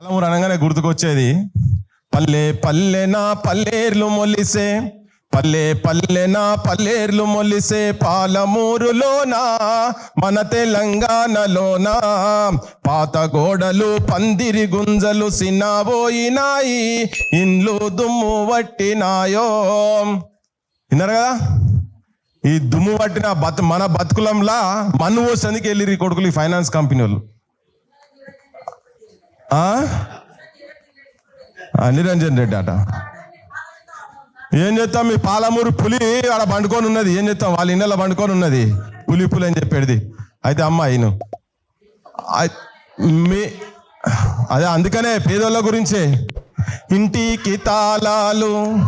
పాలమూరు అనగానే గుర్తుకొచ్చేది. పల్లె పల్లె నా పల్లేర్లు మొలిసే పల్లె పల్లె నా పల్లేర్లు మొలిసే పాలమూరులోనా మన తెలంగాణలోనా? పాత గోడలు పందిరి గుంజలు సినాబోయినాయి ఇండ్లు దుమ్ము పట్టినాయో. విన్నారు కదా? ఈ దుమ్ము పట్టిన బతు మన బతుకులంలా మన్ను పోసేందుకు వెళ్ళిరి కొడుకులు ఈ ఫైనాన్స్ కంపెనీ వాళ్ళు నిరంజన్ రెడ్డి అట. ఏం చేస్తాం? మీ పాలమూరు పులి ఆడ పండుకొని ఉన్నది. ఏం చేస్తాం? వాళ్ళ ఇళ్ళలో పండుకొని ఉన్నది. పులి పులి అని చెప్పేది. అయితే అమ్మ ఈయన. మీ అదే అందుకనే పేదోళ్ళ గురించే. ఇంటికి తాళాలు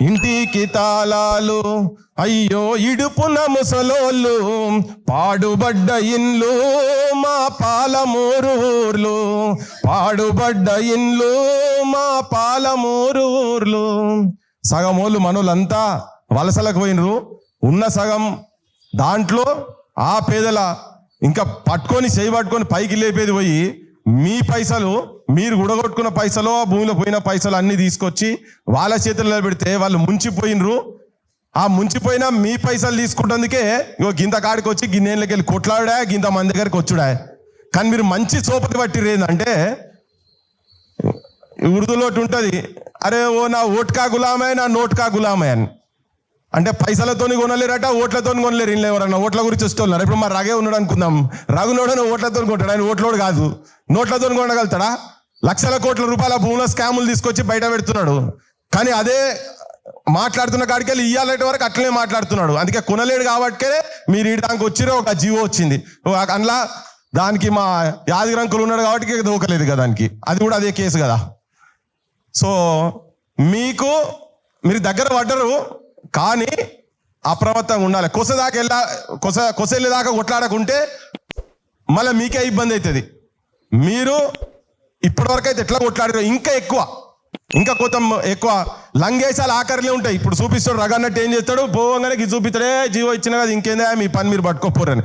ఇంటికి తాళాలు అయ్యో ఇడుపున ముసలోళ్ళు పాడుబడ్డ ఇండ్లు మా పాలమూరు ఊర్లు పాడుబడ్డ ఇండ్లు మా పాలమూరు ఊర్లు సగం వాళ్ళు మనోళ్ళంతా వలసలకు పోయినరు. ఉన్న సగం దాంట్లో ఆ పేదల ఇంకా పట్టుకొని చేయి పట్టుకొని పైకి లేపేది పోయి మీ పైసలు మీరు గుడగొట్టుకున్న పైసలు ఆ భూమిలో పోయిన పైసలు అన్ని తీసుకొచ్చి వాళ్ళ చేతుల్లో పెడితే వాళ్ళు ముంచిపోయినరు. ఆ ముంచిపోయిన మీ పైసలు తీసుకుంటందుకే ఇగో గింత కాడికి వచ్చి గిన్నెళ్ళకి వెళ్ళి కొట్లాడా గింత మన దగ్గరికి వచ్చుడా. కానీ మీరు మంచి సోపతి పట్టిరు ఏంటంటే ఉర్దూలోటి ఉంటుంది అరే ఓ నా ఓట్కా గులామే నా నోట్కా గులామే అని. అంటే పైసలతోని కొనలేరట ఓట్లతో కొనలేరు ఇల్లు ఎవరన్నా. ఓట్ల గురించి వస్తున్నారు ఇప్పుడు మా రాగే ఉన్నాడు అనుకుందాం. రాగునోడని ఓట్లతో కొంటాడు? ఆయన ఓట్లోడు కాదు. నోట్లతో కొనగలుగుతాడా? లక్షల కోట్ల రూపాయల భూముల స్కాములు తీసుకొచ్చి బయట పెడుతున్నాడు. కానీ అదే మాట్లాడుతున్న కాడికి వెళ్ళి ఇయ్యాలంటే వరకు అట్లనే మాట్లాడుతున్నాడు. అందుకే కొనలేడు కాబట్టే మీరు ఈ దానికి వచ్చిరో ఒక జీవో వచ్చింది. అందులో దానికి మా యాదగిరంకులు ఉన్నాడు కాబట్టి దూకలేదు కదా దానికి. అది కూడా అదే కేసు కదా. సో మీకు మీరు దగ్గర పడ్డరు కానీ అప్రమత్తంగా ఉండాలి. కొస దాకా వెళ్ళా కొస కొసెళ్ళి దాకా కొట్లాడకుంటే మళ్ళీ మీకే ఇబ్బంది అవుతుంది మీరు ఇప్పటివరకు అయితే ఎట్లా కొట్లాడారు ఇంకా ఎక్కువ. ఇంకా కొంత ఎక్కువ లంగేసాలు ఆఖరిలే ఉంటాయి. ఇప్పుడు చూపిస్తాడు రగన్నట్టు ఏం చేస్తాడు? పోవంగానే చూపిస్తాడే. జీవో ఇచ్చిన కదా ఇంకేందా మీ పని మీరు పట్టుకోపోరని.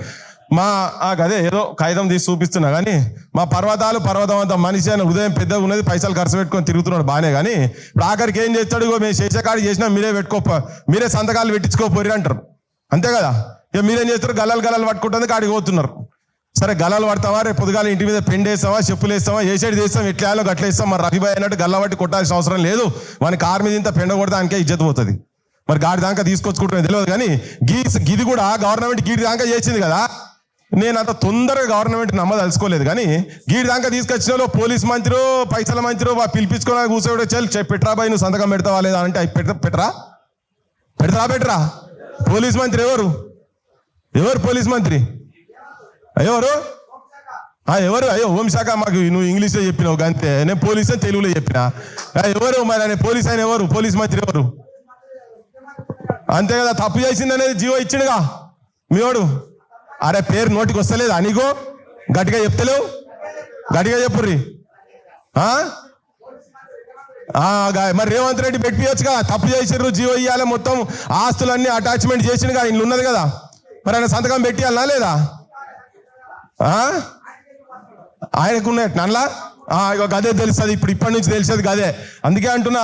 మా ఆ గదే ఏదో కాగితం తీసి చూపిస్తున్నా కానీ మా పర్వతాలు పర్వతం అంత మనిషి అని హృదయం పెద్దగా ఉన్నది పైసలు ఖర్చు పెట్టుకొని తిరుగుతున్నాడు బాగానే కానీ ఇప్పుడు ఆఖరికి ఏం చేస్తాడు? మేము మేము చేసేకాడు చేసినా మీరే పెట్టుకో మీరే సంతకాలు పెట్టించుకోపోరి అంటారు. అంతే కదా? ఇక మీరేం చేస్తారు? గల్లలు గల్లలు పట్టుకుంటుంది కాడికి పోతున్నారు. సరే గల్లలు పడతావా? రేపు పొద్దుగాల ఇంటి మీద పెండ్ వేస్తావా? చెప్పులు వేస్తావా? ఏసేది చేస్తాం ఎట్లా వేయాలో గట్ల వేస్తాం మరి రఫీబాయ్ అన్నట్టు గల్ల పట్టి కొట్టాల్సిన అవసరం లేదు. మన కారు మీద ఇంత పెండ కొడితే ఆయనకే ఇజ్జత్ పోతుంది. మరి గాడి దాకా తీసుకొచ్చుకుంటున్నా తెలియదు కానీ గీ గిది కూడా గవర్నమెంట్ గీడి దాకా చేసింది కదా? నేను అంత తొందరగా గవర్నమెంట్ నమ్మదలుచుకోలేదు కానీ గీడి దాకా తీసుకొచ్చిన వాళ్ళు పోలీస్ మంత్రి పైసల మంత్రి వా పిలిపించుకొని కూర్చోడు చెల్ పెట్టరా బాయ్ నువ్వు సంతకం పెడతావా లేదా? అంటే పెట్ట పెట్టరా పెడతారా పెట్టరా పోలీస్ మంత్రి ఎవరు? ఎవరు పోలీస్ మంత్రి? ఎవరు? ఎవరు? అయ్యో హోంశాఖ మాకు నువ్వు ఇంగ్లీష్లో చెప్పినావు అంతే నేను పోలీస్ అని తెలుగులో చెప్పిన. ఎవరు? మరి ఆయన పోలీస్ ఆయన ఎవరు? పోలీస్ మంత్రి ఎవరు? అంతే కదా తప్పు చేసింది అనేది జీవో ఇచ్చిండుగా. మీవాడు అరే పేరు నోటికి వస్తలేదు నీకు గట్టిగా చెప్తలేవు? గట్టిగా చెప్పుర్రి. మరి రేవంత్ రెడ్డి పెట్టియొచ్చుగా తప్పు చేసిర్రు జీవో ఇయ్యాలి మొత్తం. ఆస్తులన్నీ అటాచ్మెంట్ చేసిండుగా ఇల్లు ఉన్నది కదా. మరి ఆయన సంతకం పెట్టియాలనా లేదా? ఆయనకున్నట్టు నల్లా ఇక గదే తెలుస్తుంది ఇప్పుడు ఇప్పటి నుంచి తెలిసేది గదే. అందుకే అంటున్నా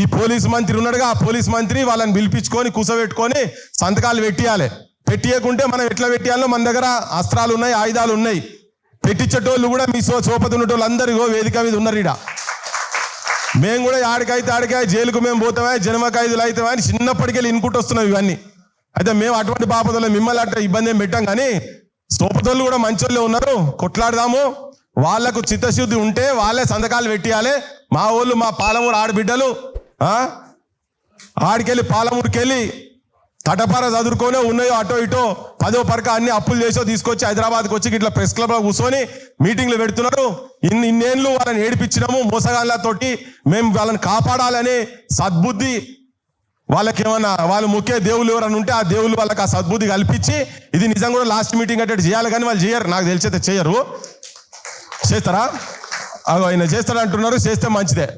ఈ పోలీస్ మంత్రి ఉన్నాడుగా ఆ పోలీస్ మంత్రి వాళ్ళని పిలిపించుకొని కూసబెట్టుకొని సంతకాలు పెట్టియాలి. పెట్టియకుంటే మనం ఎట్లా పెట్టాలో మన దగ్గర అస్త్రాలు ఉన్నాయి ఆయుధాలు ఉన్నాయి పెట్టించేటోళ్ళు కూడా మీ సో సోపతి ఉన్నటోళ్ళు వేదిక మీద ఉన్నారు ఈడ. మేము కూడా ఆడికైతే ఆడికాయ జైలుకు మేము పోతామే జన్మ ఖైదులు అవుతామే అని చిన్నప్పటికెళ్ళి ఇన్పుట్ వస్తున్నాం ఇవన్నీ. అయితే మేము అటువంటి బాపదలు మిమ్మల్ని అట్లా ఇబ్బంది ఏం పెట్టాం కానీ సోపతోళ్ళు కూడా మంచోళ్ళే ఉన్నారు కొట్లాడదాము. వాళ్ళకు చిత్తశుద్ధి ఉంటే వాళ్ళే సంతకాలు పెట్టియాలి. మా వాళ్ళు మా పాలమూరు ఆడబిడ్డలు ఆడికెళ్ళి పాలమూరుకెళ్ళి తటపార చదువుకొని ఉన్నాయో అటో ఇటో పదో పరక అన్ని అప్పులు చేసో తీసుకొచ్చి హైదరాబాద్కి వచ్చి ఇట్లా ప్రెస్ క్లబ్లో కూర్చొని మీటింగ్లు పెడుతున్నారు. ఇన్ని ఇన్నేళ్ళు వాళ్ళని ఏడిపించినాము మోసగాళ్ళతోటి మేము వాళ్ళని కాపాడాలని సద్బుద్ధి వాళ్ళకి ఏమన్నా వాళ్ళు ముఖ్య దేవుళ్ళు ఎవరైనా ఉంటే ఆ దేవుళ్ళు వాళ్ళకి ఆ సద్బుద్ధి కల్పించి ఇది నిజంగా కూడా లాస్ట్ మీటింగ్ అంటే చేయాలి కానీ వాళ్ళు చేయరు. నాకు తెలిసేది చేయరు. చేస్తారా? అగో ఆయన చేస్తాడు అంటున్నారు చేస్తే మంచిదే.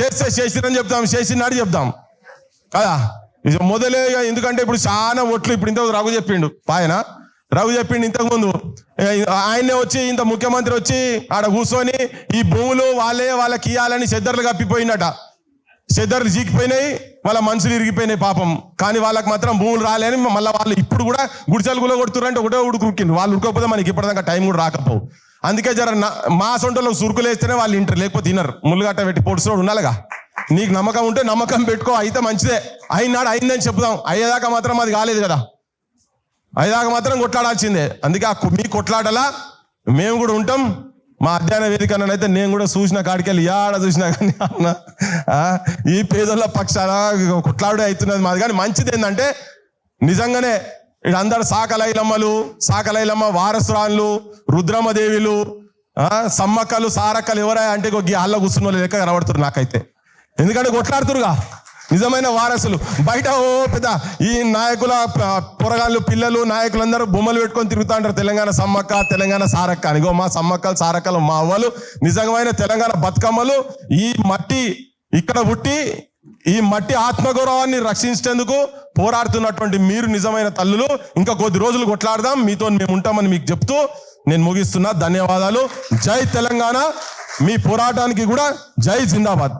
చేస్తే చేసిరని చెప్తాం చేసినాడు చెప్దాం కదా? ఇది మొదలే ఇక ఎందుకంటే ఇప్పుడు చాలా ఓట్లు ఇప్పుడు ఇంత రఘు చెప్పిండు. పాయన రఘు చెప్పిండు ఇంతకుముందు ముందు. ఆయనే వచ్చి ఇంత ముఖ్యమంత్రి వచ్చి ఆడ కూర్చొని ఈ భూములు వాళ్ళే వాళ్ళకి ఇయ్యాలని చెద్దర్లు కప్పిపోయిందట. చెద్దర్లు జీకిపోయినాయి వాళ్ళ మనుషులు ఇరిగిపోయినాయి పాపం. కానీ వాళ్ళకి మాత్రం భూములు రాలేని మళ్ళీ వాళ్ళు ఇప్పుడు కూడా గుడిసెలు కూడా కొడుతురంటే ఒకటే ఉడుకుకింది వాళ్ళు ఉడకపోతే మనకి ఇప్పటిదాకా టైం కూడా రాకపోవు. అందుకే జర నా- మా సొంటలో సురుకులు వేస్తేనే వాళ్ళు ఇంటర్ లేకపోతే తినరు ముళ్ళుగట్ట పెట్టి పొడుచుడు ఉండాలిగా నీకు నమ్మకం ఉంటే నమ్మకం పెట్టుకో అయితే మంచిదే. అయినాడు అయిందని చెప్దాం అయ్యేదాకా మాత్రం అది కాలేదు కదా. అయ్యేదాకా మాత్రం కొట్లాడాల్సిందే. అందుకే ఆ మీ కొట్లాడలా మేము కూడా ఉంటాం. మా అధ్యయన వేదిక అయితే నేను కూడా చూసిన కాడికి వెళ్ళి యాడ చూసినా కానీ అన్న ఈ పేదోళ్ళ పక్షాన కొట్లాడే అవుతున్నది మాది. కానీ మంచిది ఏంటంటే నిజంగానే ఇక్కడ అందరు సాకలైలమ్మలు సాకలైలమ్మ వారసురాళ్ళు రుద్రమదేవిలు సమ్మక్కలు సారక్కలు ఎవరా అంటే ఒక అల్ల కూర్చున్న వాళ్ళు లెక్క కనబడుతున్నారు నాకైతే. ఎందుకంటే కొట్లాడుతురుగా. నిజమైన వారసులు. బయట ఓ పెద్ద ఈ నాయకుల పొరగాళ్ళు పిల్లలు నాయకులందరూ బొమ్మలు పెట్టుకొని తిరుగుతా ఉంటారు తెలంగాణ సమ్మక్క తెలంగాణ సారక్క అనిగో మా సమ్మక్కలు సారక్కలు మా అవ్వలు నిజమైన తెలంగాణ బతుకమ్మలు ఈ మట్టి ఇక్కడ పుట్టి ఈ మట్టి ఆత్మగౌరవాన్ని రక్షించేందుకు పోరాడుతున్నటువంటి మీరు నిజమైన తల్లులు. ఇంకా కొద్ది రోజులు కొట్లాడదాం. మీతో మేము ఉంటామని మీకు చెప్తూ నేను ముగిస్తున్నా. ధన్యవాదాలు. జై తెలంగాణ. మీ పోరాటానికి కూడా జై జిందాబాద్.